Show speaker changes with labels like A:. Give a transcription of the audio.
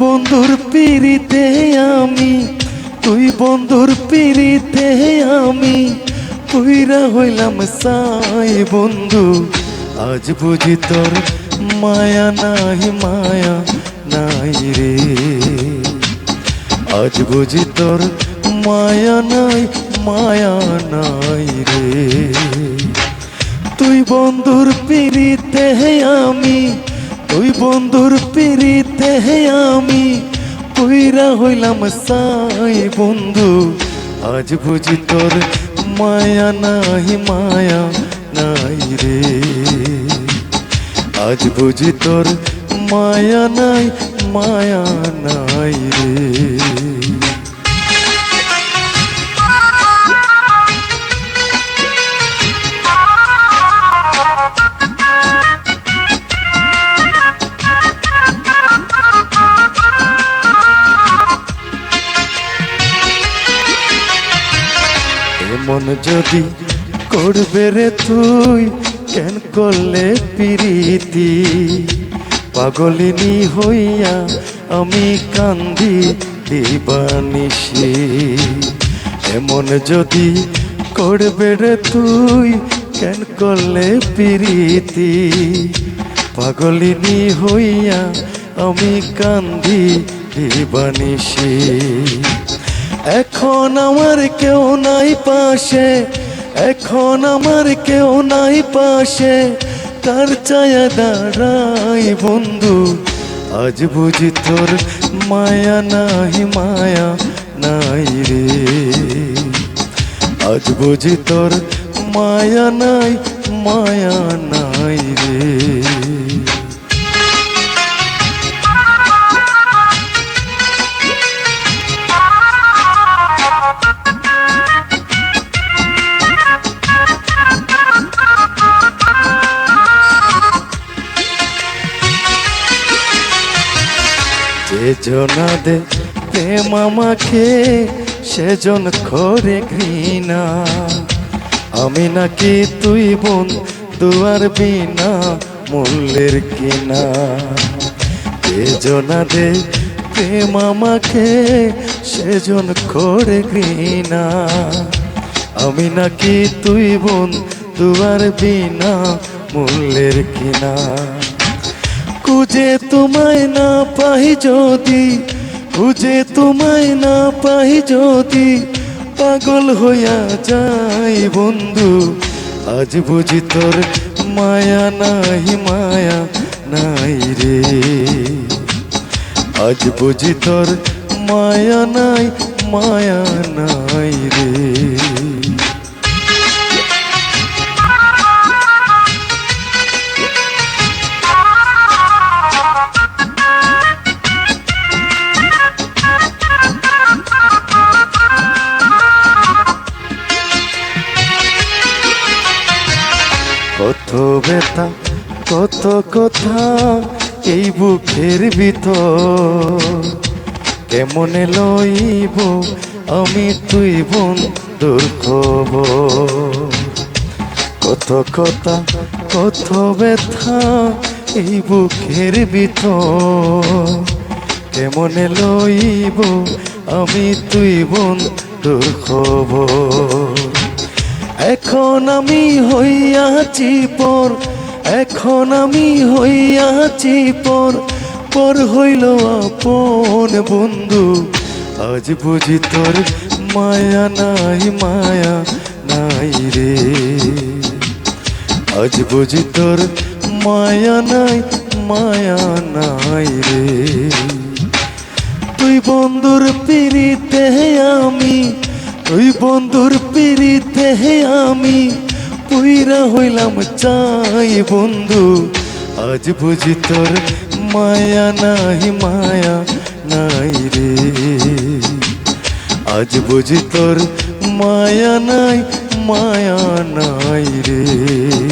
A: বন্ধুর পিড়িতে আমি, তুই বন্ধুর পিড়িতে আমি পুইরা হইলাম সাই বন্ধু। আজ বুঝি তোর মায়া নাই মায়া নাই রে। আজ বুঝি তোর মায়া নাই মায়া নাই রে। তুই বন্ধুর পিড়িতে আমি তুই বন্ধুর পিড়িতে আমি, কইরা হইলাম সাই বন্ধু। আজ বুঝি তোর মায়া নাই মায়া নাই রে। আজ বুঝি তোর মায়া নাই মায়া নাই রে। যদি করবে রে তুই, কেন করলে পিরিতি? পাগলিনী হইয়া আমি কান্দি দিবানিসি এমন যদি করবে রে তুই, কেন করলে পিরিতি? পাগলিনী হইয়া আমি কান্দি দিবানিসি এখন আমার কেউ নাই পাশে, এখন আমার কেউ নাই পাশে। কার চায়া দাঁড়াই বন্ধু, আজ বুঝি তোর মায়া নাই মায়া নাই রে। আজ বুঝি তোর মায়া নাই মায়া নাই রে। যে জনা দে প্রেম আমাকে সেজন করে ঘৃণা। আমি নাকি তুই বোন, দুয়ার বিনা মূল্যের কিনা। যে জনা দে প্রেম আমাকে সেজন করে ঘৃণা। আমি নাকি তুই বোন, দুয়ার বিনা মূল্যের কিনা। খুঁজে তোমায় না পাই যদি, খুঁজে তোমায় না পাই যদি, পাগল হইয়া যাই বন্ধু। আজ বুঝি তোর মায়া নাই মায়া নাই রে। আজ বুঝি তোর মায়া নাই মায়া নাই রে। ব্যথা, কত কথা এই বুকের ভিতর। কেমনে লইব আমি তুই বন্ধুর খবর। কত কথা, কত ব্যথা এই বুকের ভিতর। কেমনে লইব আমি তুই বন্ধুর খবর। এখন আমি হইয়াছি পর, এখন আমি হইয়াছি পর পর হইল আপন বন্ধু। আজ বুঝি তোর মায়া নাই মায়া নাই রে। আজ বুঝি তোর মায়া নাই মায়া নাই রে। তুই বন্ধুর পিড়িতে আমি তুই বন্ধুর পিড়িতে হে আমি, পুইরা হইলাম চাই বন্ধু। আজ বুঝি তোর মায়া নাই মায়া নাই রে। আজ বুঝি তোর মায়া নাই মায়া নাই রে।